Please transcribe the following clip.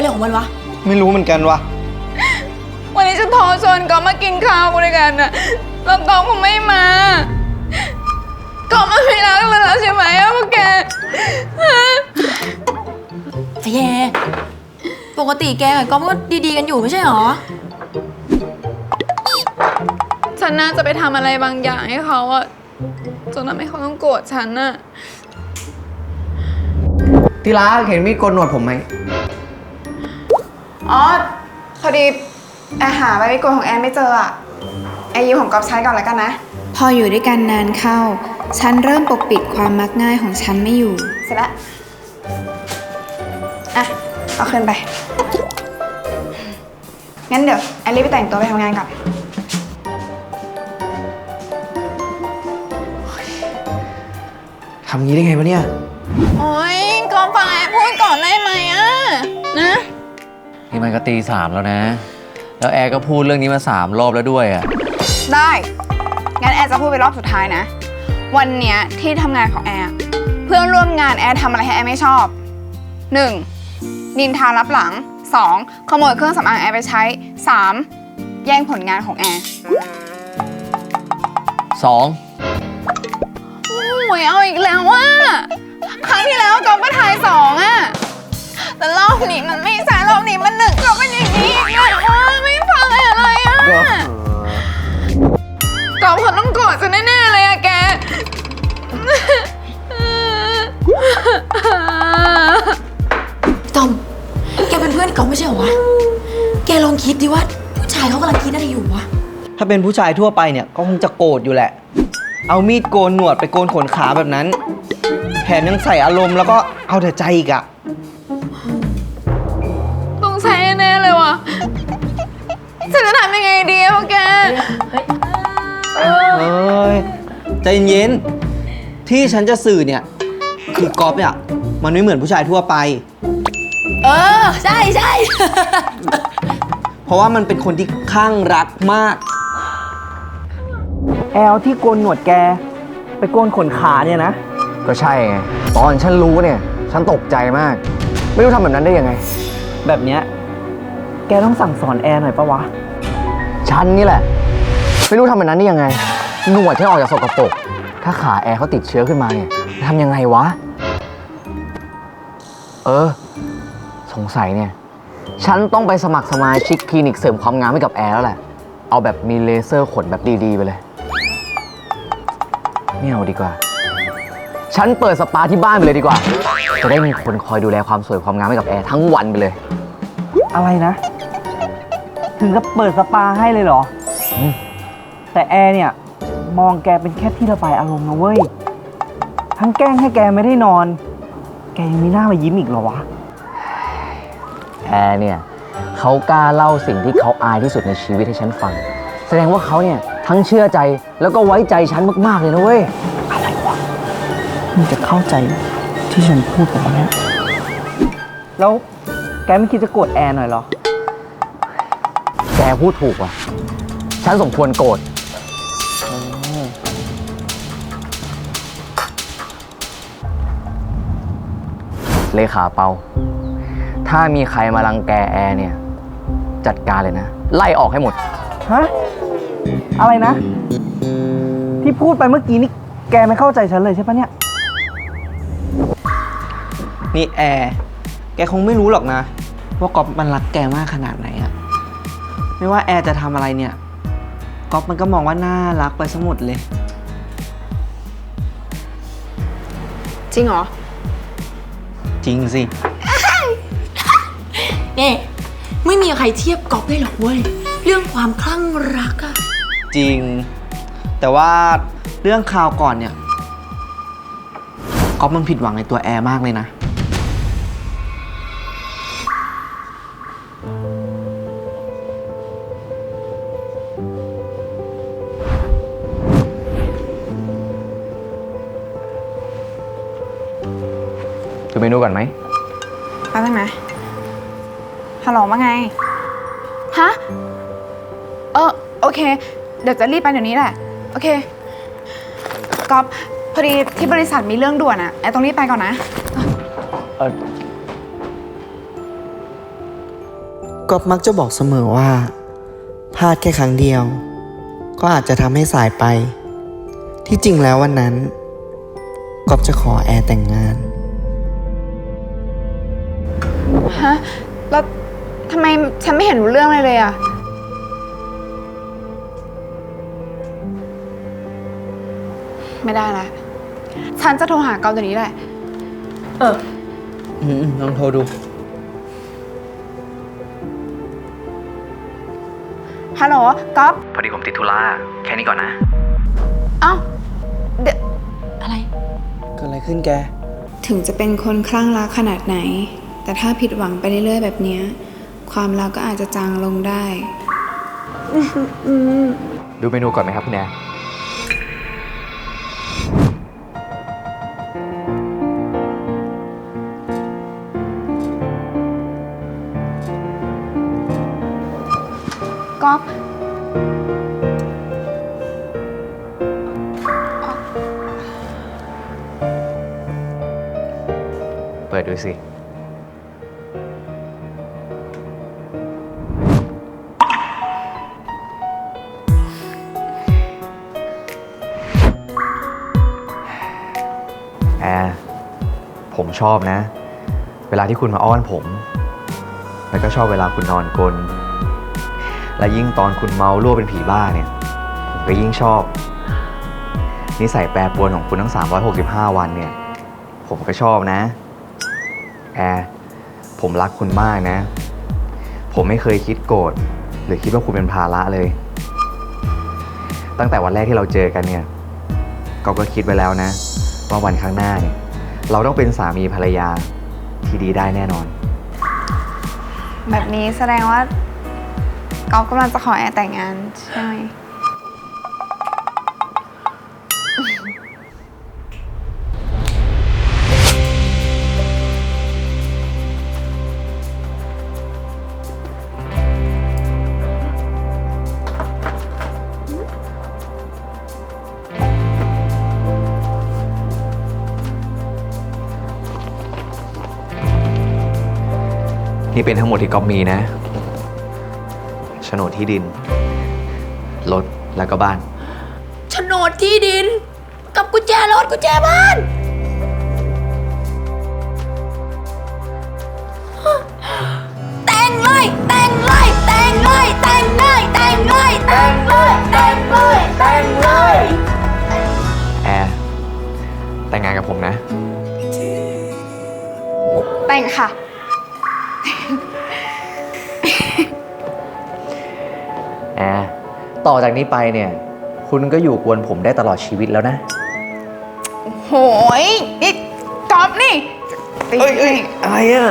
เป็นอะไรของมันวะ ไม่รู้เหมือนกันวะวันนี้ฉันโทรชวนก็มากินข้าวด้วยกันนะแล้วก็คงไม่มา ก็มาไม่รักเลยแล้วใช่ไหมอะพวกแกฮะไอ้แย่ปกติแกกับก๊อฟก็ดีๆกันอยู่ไม่ใช่หรอ ฉันน่าจะไปทำอะไรบางอย่างให้เขาอะจนทำให้เขาต้องโกรธฉันอะที่รักเห็นมีดโกนหนวดผมไหม อ๋อพอดีแอร์หาใบมิโกนของแอนไม่เจออะแอร์ยืมของกอบใช้ก่อนแล้วกันนะ พออยู่ด้วยกันนานเข้า ฉันเริ่มปกปิดความมักง่ายของฉันไม่อยู่ เสร็จแล้วอะ เอาคืนไป งั้นเดี๋ยวแอนรีบไปแต่งตัวไปทำงานก่อนทำงี้ได้ไงวะเนี่ย โอ๊ยก็ฟังแอบพูดก่อนได้ไหมอะนะ นี่มันก็ตีสามแล้วนะ แล้วแอร์ก็พูดเรื่องนี้มาสามรอบแล้วด้วยอะ ได้ งั้นแอร์จะพูดไปรอบสุดท้ายนะ วันเนี้ยที่ทำงานของแอร์เพื่อนร่วมงานแอร์ทำอะไรให้แอร์ไม่ชอบ 1. นินทารับหลัง 2. ขโมยเครื่องสำอางแอร์ไปใช้ 3. แย่งผลงานของแอร์สองโอ้ยเอาอีกแล้วว่าครั้งที่แล้วก็ไปถ่ายสองอะแต่รอบนี้มันไม่ใช่รอบนี้ มันหนึ่งก็เป็นอย่างนี้อีกอะว่าไม่ฟังอะไรอะกอบเขาต้องโกรธจะแน่ๆเลยอะแก ตอม แกเป็นเพื่อนก๊อฟไม่ใช่เหรอวะ แกลองคิดดิว่า ผู้ชายเขากำลังคิดอะไรอยู่วะ ถ้าเป็นผู้ชายทั่วไปเนี่ยก็คงจะโกรธอยู่แหละ เอามีดโกนหนวดไปโกนขนขาแบบนั้น แถมยังใส่อารมณ์แล้วก็เอาแต่ใจอีกอะ พวกแก เอ้ยใจเย็นๆที่ฉันจะสื่อเนี่ย คือกอล์ฟเนี่ยมันไม่เหมือนผู้ชายทั่วไป เออ ใช่ใช่ เพราะว่ามันเป็นคนที่ข้างรักมาก แอลที่โกนหนวดแก ไปโกนขนขาเนี่ยนะ ก็ใช่ไง ตอนฉันรู้เนี่ย ฉันตกใจมาก ไม่รู้ทำแบบนั้นได้ยังไง แบบเนี้ย แกต้องสั่งสอนแอร์หน่อยปะวะ ฉันนี่แหละ ไม่รู้ทำแบบนั้นได้ยังไง หนวดฉันออกจากสกปรกถ้าขาแอร์เขาติดเชื้อขึ้นมาเนี่ยทำยังไงวะ เออ สงสัยเนี่ย ฉันต้องไปสมัครสมาชิกคลินิกเสริมความงามให้กับแอร์แล้วแหละ เอาแบบมีเลเซอร์ขนแบบดี ๆ ไปเลยไม่เอาดีกว่า ฉันเปิดสปาที่บ้านไปเลยดีกว่า จะได้มีคนคอยดูแลความสวยความงามให้กับแอร์ทั้งวันไปเลย อะไรนะ ถึงกับเปิดสปาให้เลยเหรออมแต่แอร์เนี่ย มองแกเป็นแค่ที่ระบายอารมณ์นะเว้ย ทั้งแกล้งให้แกไม่ได้นอน แกยังมีหน้ามายิ้มอีกเหรอวะ แอร์เนี่ยเขากล้าเล่าสิ่งที่เขาอายที่สุดในชีวิตให้ฉันฟัง แสดงว่าเขาเนี่ยทั้งเชื่อใจแล้วก็ไว้ใจฉันมากๆเลยนะเว้ยมึงจะเข้าใจที่ฉันพูดกับมันเนี่ยแล้วแกไม่คิดจะโกรธแอร์หน่อยเหรอ แกพูดถูกว่ะ ฉันสมควรโกรธ เลขาเปา ถ้ามีใครมารังแกแอร์เนี่ย จัดการเลยนะ ไล่ออกให้หมด ฮะ อะไรนะ ที่พูดไปเมื่อกี้นี่แกไม่เข้าใจฉันเลยใช่ปะเนี่ย นี่แอร์ แกคงไม่รู้หรอกนะ ว่าก๊อฟมันรักแกมากขนาดไหนอะ ไม่ว่าแอร์จะทำอะไรเนี่ยก๊อฟมันก็มองว่าน่ารักไปสมุดเลย จริงเหรอ จริงสิ เนี่ยไม่มีใครเทียบก๊อฟได้หรอกเว้ย เรื่องความคลั่งรักอะจริง แต่ว่าเรื่องข่าวก่อนเนี่ยก๊อฟมันผิดหวังในตัวแอร์มากเลยนะ นูก่อนไหมแป๊บนึงนะ ฮัลโหลว่าไง ฮะ เออโอเค เดี๋ยวจะรีบไปเดี๋ยวนี้แหละ โอเคก๊อฟพอดีที่บริษัทมีเรื่องด่วนอะแอร์ต้องรีบไปก่อนนะ เออก๊อฟมักจะบอกเสมอว่า พลาดแค่ครั้งเดียว ก็อาจจะทำให้สายไป ที่จริงแล้ววันนั้นก๊อฟจะขอแอร์แต่งงาน ฮะ แล้วทำไมฉันไม่เห็นรู้เรื่องเลยเลยอะไม่ได้ละ ฉันจะโทรหาเกาตัวนี้แหละอืมลองโทรดู ฮัลโหลก๊อฟพอดีผมติดธุระแค่นี้ก่อนนะ เอ้าเดี๋ยวอะไร เกิดอะไรขึ้นแก ถึงจะเป็นคนคลั่งรักขนาดไหน แต่ถ้าผิดหวังไปเรื่อยๆ แบบเนี้ยความรักก็อาจจะจางลงได้ ดูเมนูก่อนไหมครับคุณแอร์ก๊อฟเปิดดูสิ ผมชอบนะ เวลาที่คุณมาอ้อนผม แล้วก็ชอบเวลาคุณนอนกลนและยิ่งตอนคุณเมารั่วเป็นผีบ้าเนี่ย ผมก็ยิ่งชอบ นิสัยแปรปรวนของคุณทั้ง 365 วันเนี่ย ผมก็ชอบนะแอร์ผมรักคุณมากนะ ผมไม่เคยคิดโกรธหรือคิดว่าคุณเป็นภาระเลย ตั้งแต่วันแรกที่เราเจอกันเนี่ย ก็ก็คิดไว้แล้วนะ ว่าวันข้างหน้าเนี่ยเราต้องเป็นสามีภรรยาที่ดีได้แน่นอน แบบนี้แสดงว่าก๊อฟกำลังจะขอแอร์แต่งงานใช่ไหม นี่เป็นทั้งหมดที่ก๊อฟมีนะโฉนดที่ดิน รถแล้วก็บ้าน โฉนดที่ดิน กับกุญแจรถกุญแจบ้าน ต่อจากนี้ไปเนี่ย คุณก็อยู่กวนผมได้ตลอดชีวิตแล้วนะ โหยนี่ก๊อฟนี่ เอ้ยเอ้ยอะไรอะ